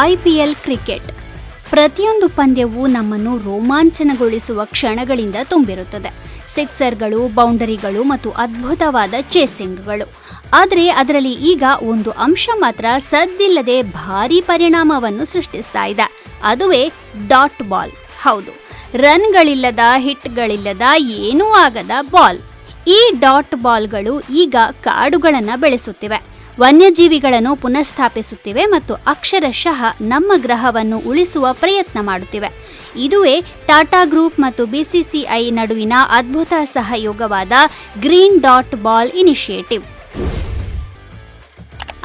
IPL cricket. ಪ್ರತಿಯೊಂದು ಪಂದ್ಯವೂ ನಮ್ಮನ್ನು ರೋಮಾಂಚನಗೊಳಿಸುವ ಕ್ಷಣಗಳಿಂದ ತುಂಬಿರುತ್ತದೆ. ಸಿಕ್ಸರ್ಗಳು, ಬೌಂಡರಿಗಳು ಮತ್ತು ಅದ್ಭುತವಾದ ಚೇಸಿಂಗ್ಗಳು. ಆದರೆ ಅದರಲ್ಲಿ ಈಗ ಒಂದು ಅಂಶ ಮಾತ್ರ ಸದ್ದಿಲ್ಲದೆ ಭಾರೀ ಪರಿಣಾಮವನ್ನು ಸೃಷ್ಟಿಸ್ತಾ ಇದೆ. ಅದುವೇ ಡಾಟ್ ಬಾಲ್. ಹೌದು, ರನ್ಗಳಿಲ್ಲದ, ಹಿಟ್ಗಳಿಲ್ಲದ, ಏನೂ ಆಗದ ಬಾಲ್. ಈ ಡಾಟ್ ಬಾಲ್ಗಳು ಈಗ ಕಾಡುಗಳನ್ನು ಬೆಳೆಸುತ್ತಿವೆ. ವನ್ಯಜೀವಿಗಳನ್ನು ಪುನಃಸ್ಥಾಪಿಸುತ್ತಿವೆ ಮತ್ತು ಅಕ್ಷರಶಃ ನಮ್ಮ ಗ್ರಹವನ್ನು ಉಳಿಸುವ ಪ್ರಯತ್ನ ಮಾಡುತ್ತಿವೆ. ಇದುವೇ ಟಾಟಾ ಗ್ರೂಪ್ ಮತ್ತು ಬಿಸಿಸಿಐ ನಡುವಿನ ಅದ್ಭುತ ಸಹಯೋಗವಾದ ಗ್ರೀನ್ ಡಾಟ್ ಬಾಲ್ ಇನಿಷಿಯೇಟಿವ್.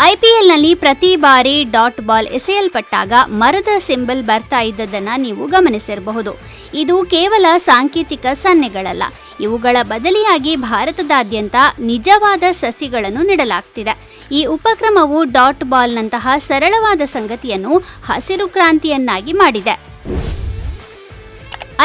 ಐಪಿಎಲ್ನಲ್ಲಿ ಪ್ರತಿ ಬಾರಿ ಡಾಟ್ ಬಾಲ್ ಎಸೆಯಲ್ಪಟ್ಟಾಗ ಮರದ ಸಿಂಬಲ್ ಬರ್ತಾ ಇದ್ದದನ್ನು ನೀವು ಗಮನಿಸಿರಬಹುದು. ಇದು ಕೇವಲ ಸಾಂಕೇತಿಕ ಸನ್ನೆಗಳಲ್ಲ. ಇವುಗಳ ಬದಲಿಯಾಗಿ ಭಾರತದಾದ್ಯಂತ ನಿಜವಾದ ಸಸಿಗಳನ್ನು ನೆಡಲಾಗ್ತಿದೆ. ಈ ಉಪಕ್ರಮವು ಡಾಟ್ ಬಾಲ್ನಂತಹ ಸರಳವಾದ ಸಂಗತಿಯನ್ನು ಹಸಿರು ಕ್ರಾಂತಿಯನ್ನಾಗಿ ಮಾಡಿದೆ.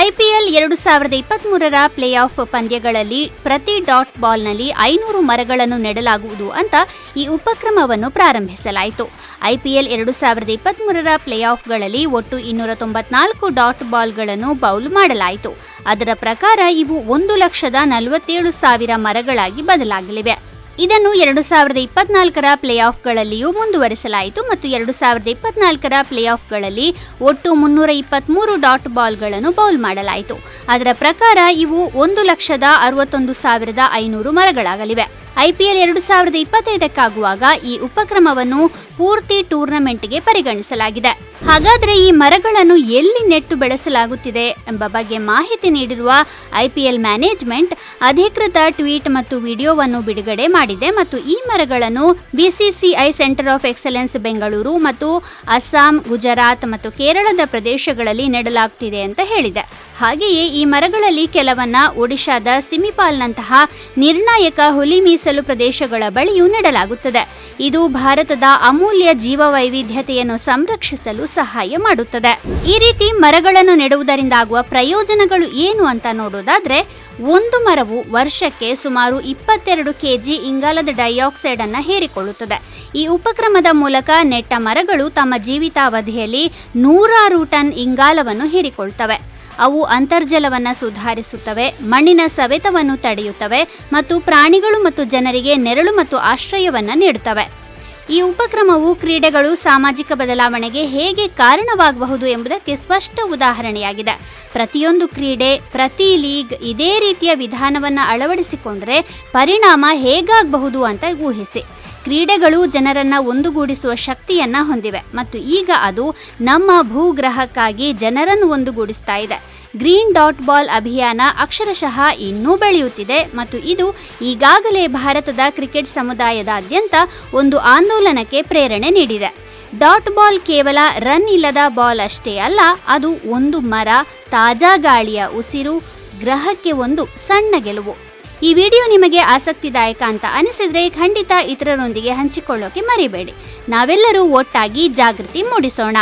ಐಪಿಎಲ್ ಎರಡು ಸಾವಿರದ ಇಪ್ಪತ್ತ್ಮೂರರ ಪ್ಲೇ ಆಫ್ ಪಂದ್ಯಗಳಲ್ಲಿ ಪ್ರತಿ ಡಾಟ್ ಬಾಲ್ನಲ್ಲಿ ಐನೂರು ಮರಗಳನ್ನು ನೆಡಲಾಗುವುದು ಅಂತ ಈ ಉಪಕ್ರಮವನ್ನು ಪ್ರಾರಂಭಿಸಲಾಯಿತು. ಐಪಿಎಲ್ ಎರಡು ಸಾವಿರದ ಇಪ್ಪತ್ತ್ಮೂರರ ಪ್ಲೇ ಆಫ್ಗಳಲ್ಲಿ ಒಟ್ಟು ಇನ್ನೂರ ತೊಂಬತ್ನಾಲ್ಕು ಡಾಟ್ ಬಾಲ್ಗಳನ್ನು ಬೌಲ್ ಮಾಡಲಾಯಿತು. ಅದರ ಪ್ರಕಾರ ಇವು ಒಂದು ಲಕ್ಷದ ನಲವತ್ತೇಳು ಸಾವಿರ ಮರಗಳಾಗಿ ಬದಲಾಗಲಿವೆ. ಇದನ್ನು ಎರಡು ಸಾವಿರದ ಇಪ್ಪತ್ನಾಲ್ಕರ ಪ್ಲೇ ಆಫ್ಗಳಲ್ಲಿಯೂ ಮುಂದುವರಿಸಲಾಯಿತು ಮತ್ತು ಎರಡು ಸಾವಿರದ ಇಪ್ಪತ್ನಾಲ್ಕರ ಪ್ಲೇ ಆಫ್ಗಳಲ್ಲಿ ಒಟ್ಟು ಮುನ್ನೂರ ಇಪ್ಪತ್ತ್ಮೂರು ಡಾಟ್ ಬಾಲ್ಗಳನ್ನು ಬೌಲ್ ಮಾಡಲಾಯಿತು. ಅದರ ಪ್ರಕಾರ ಇವು ಒಂದು ಲಕ್ಷದ ಅರವತ್ತೊಂದು ಸಾವಿರದ ಐನೂರು ಮರಗಳಾಗಲಿವೆ. ಐಪಿಎಲ್ ಎರಡು ಸಾವಿರದ ಇಪ್ಪತ್ತೈದಕ್ಕಾಗುವಾಗ ಈ ಉಪಕ್ರಮವನ್ನು ಪೂರ್ತಿ ಟೂರ್ನಮೆಂಟ್ಗೆ ಪರಿಗಣಿಸಲಾಗಿದೆ. ಹಾಗಾದರೆ ಈ ಮರಗಳನ್ನು ಎಲ್ಲಿ ನೆಟ್ಟು ಬೆಳೆಸಲಾಗುತ್ತಿದೆ ಎಂಬ ಬಗ್ಗೆ ಮಾಹಿತಿ ನೀಡಿರುವ ಐಪಿಎಲ್ ಮ್ಯಾನೇಜ್ಮೆಂಟ್ ಅಧಿಕೃತ ಟ್ವೀಟ್ ಮತ್ತು ವಿಡಿಯೋವನ್ನು ಬಿಡುಗಡೆ ಮಾಡಿದೆ ಮತ್ತು ಈ ಮರಗಳನ್ನು BCCI centre of excellence Bengaluru ಮತ್ತು ಅಸ್ಸಾಂ, ಗುಜರಾತ್ ಮತ್ತು ಕೇರಳದ ಪ್ರದೇಶಗಳಲ್ಲಿ ನೆಡಲಾಗುತ್ತಿದೆ ಅಂತ ಹೇಳಿದೆ. ಹಾಗೆಯೇ ಈ ಮರಗಳಲ್ಲಿ ಕೆಲವನ್ನ ಒಡಿಶಾದ ಸಿಮಿಪಾಲ್ನಂತಹ ನಿರ್ಣಾಯಕ ಹುಲಿ ಮೀಸಲು ಪ್ರದೇಶಗಳ ಬಳಿಯೂ ನೆಡಲಾಗುತ್ತದೆ. ಇದು ಭಾರತದ ಅಮೂಲ್ಯ ಜೀವವೈವಿಧ್ಯತೆಯನ್ನು ಸಂರಕ್ಷಿಸಲು ಸಹಾಯ ಮಾಡುತ್ತದೆ. ಈ ರೀತಿ ಮರಗಳನ್ನು ನೆಡುವುದರಿಂದ ಆಗುವ ಪ್ರಯೋಜನಗಳು ಏನು ಅಂತ ನೋಡೋದಾದ್ರೆ, ಒಂದು ಮರವು ವರ್ಷಕ್ಕೆ ಸುಮಾರು ಇಪ್ಪತ್ತೆರಡು ಕೆಜಿ ಇಂಗಾಲದ ಡೈಆಕ್ಸೈಡ್ ಅನ್ನು ಹೇರಿಕೊಳ್ಳುತ್ತದೆ. ಈ ಉಪಕ್ರಮದ ಮೂಲಕ ನೆಟ್ಟ ಮರಗಳು ತಮ್ಮ ಜೀವಿತಾವಧಿಯಲ್ಲಿ ನೂರಾರು ಟನ್ ಇಂಗಾಲವನ್ನು ಹೀರಿಕೊಳ್ತವೆ. ಅವು ಅಂತರ್ಜಲವನ್ನು ಸುಧಾರಿಸುತ್ತವೆ, ಮಣ್ಣಿನ ಸವೆತವನ್ನು ತಡೆಯುತ್ತವೆ ಮತ್ತು ಪ್ರಾಣಿಗಳು ಮತ್ತು ಜನರಿಗೆ ನೆರಳು ಮತ್ತು ಆಶ್ರಯವನ್ನು ನೀಡುತ್ತವೆ. ಈ ಉಪಕ್ರಮವು ಕ್ರೀಡೆಗಳು ಸಾಮಾಜಿಕ ಬದಲಾವಣೆಗೆ ಹೇಗೆ ಕಾರಣವಾಗಬಹುದು ಎಂಬುದಕ್ಕೆ ಸ್ಪಷ್ಟ ಉದಾಹರಣೆಯಾಗಿದೆ. ಪ್ರತಿಯೊಂದು ಕ್ರೀಡೆ, ಪ್ರತಿ ಲೀಗ್ ಇದೇ ರೀತಿಯ ವಿಧಾನವನ್ನು ಅಳವಡಿಸಿಕೊಂಡರೆ ಪರಿಣಾಮ ಹೇಗಾಗಬಹುದು ಅಂತ ಊಹಿಸಿ. ಕ್ರೀಡೆಗಳು ಜನರನ್ನು ಒಂದುಗೂಡಿಸುವ ಶಕ್ತಿಯನ್ನ ಹೊಂದಿವೆ. ಮತ್ತು ಈಗ ಅದು ನಮ್ಮ ಭೂಗ್ರಹಕ್ಕಾಗಿ ಜನರನ್ನು ಒಂದುಗೂಡಿಸ್ತಾ ಇದೆ. ಗ್ರೀನ್ ಡಾಟ್ ಬಾಲ್ ಅಭಿಯಾನ ಅಕ್ಷರಶಃ ಇನ್ನೂ ಬೆಳೆಯುತ್ತಿದೆ. ಮತ್ತು ಇದು ಈಗಾಗಲೇ ಭಾರತದ ಕ್ರಿಕೆಟ್ ಸಮುದಾಯದಾದ್ಯಂತ ಒಂದು ಆಂದೋಲನಕ್ಕೆ ಪ್ರೇರಣೆ ನೀಡಿದೆ. ಡಾಟ್ ಬಾಲ್ ಕೇವಲ ರನ್ ಇಲ್ಲದ ಬಾಲ್ ಅಷ್ಟೇ ಅಲ್ಲ, ಅದು ಒಂದು ಮರ, ತಾಜಾ ಗಾಳಿಯ ಉಸಿರು, ಗ್ರಹಕ್ಕೆ ಒಂದು ಸಣ್ಣ ಗೆಲುವು. ಈ ವಿಡಿಯೋ ನಿಮಗೆ ಆಸಕ್ತಿದಾಯಕ ಅಂತ ಅನಿಸಿದ್ರೆ ಖಂಡಿತ ಇತರರೊಂದಿಗೆ ಹಂಚಿಕೊಳ್ಳೋಕೆ ಮರಿಬೇಡಿ. ನಾವೆಲ್ಲರೂ ಒಟ್ಟಾಗಿ ಜಾಗೃತಿ ಮೂಡಿಸೋಣ.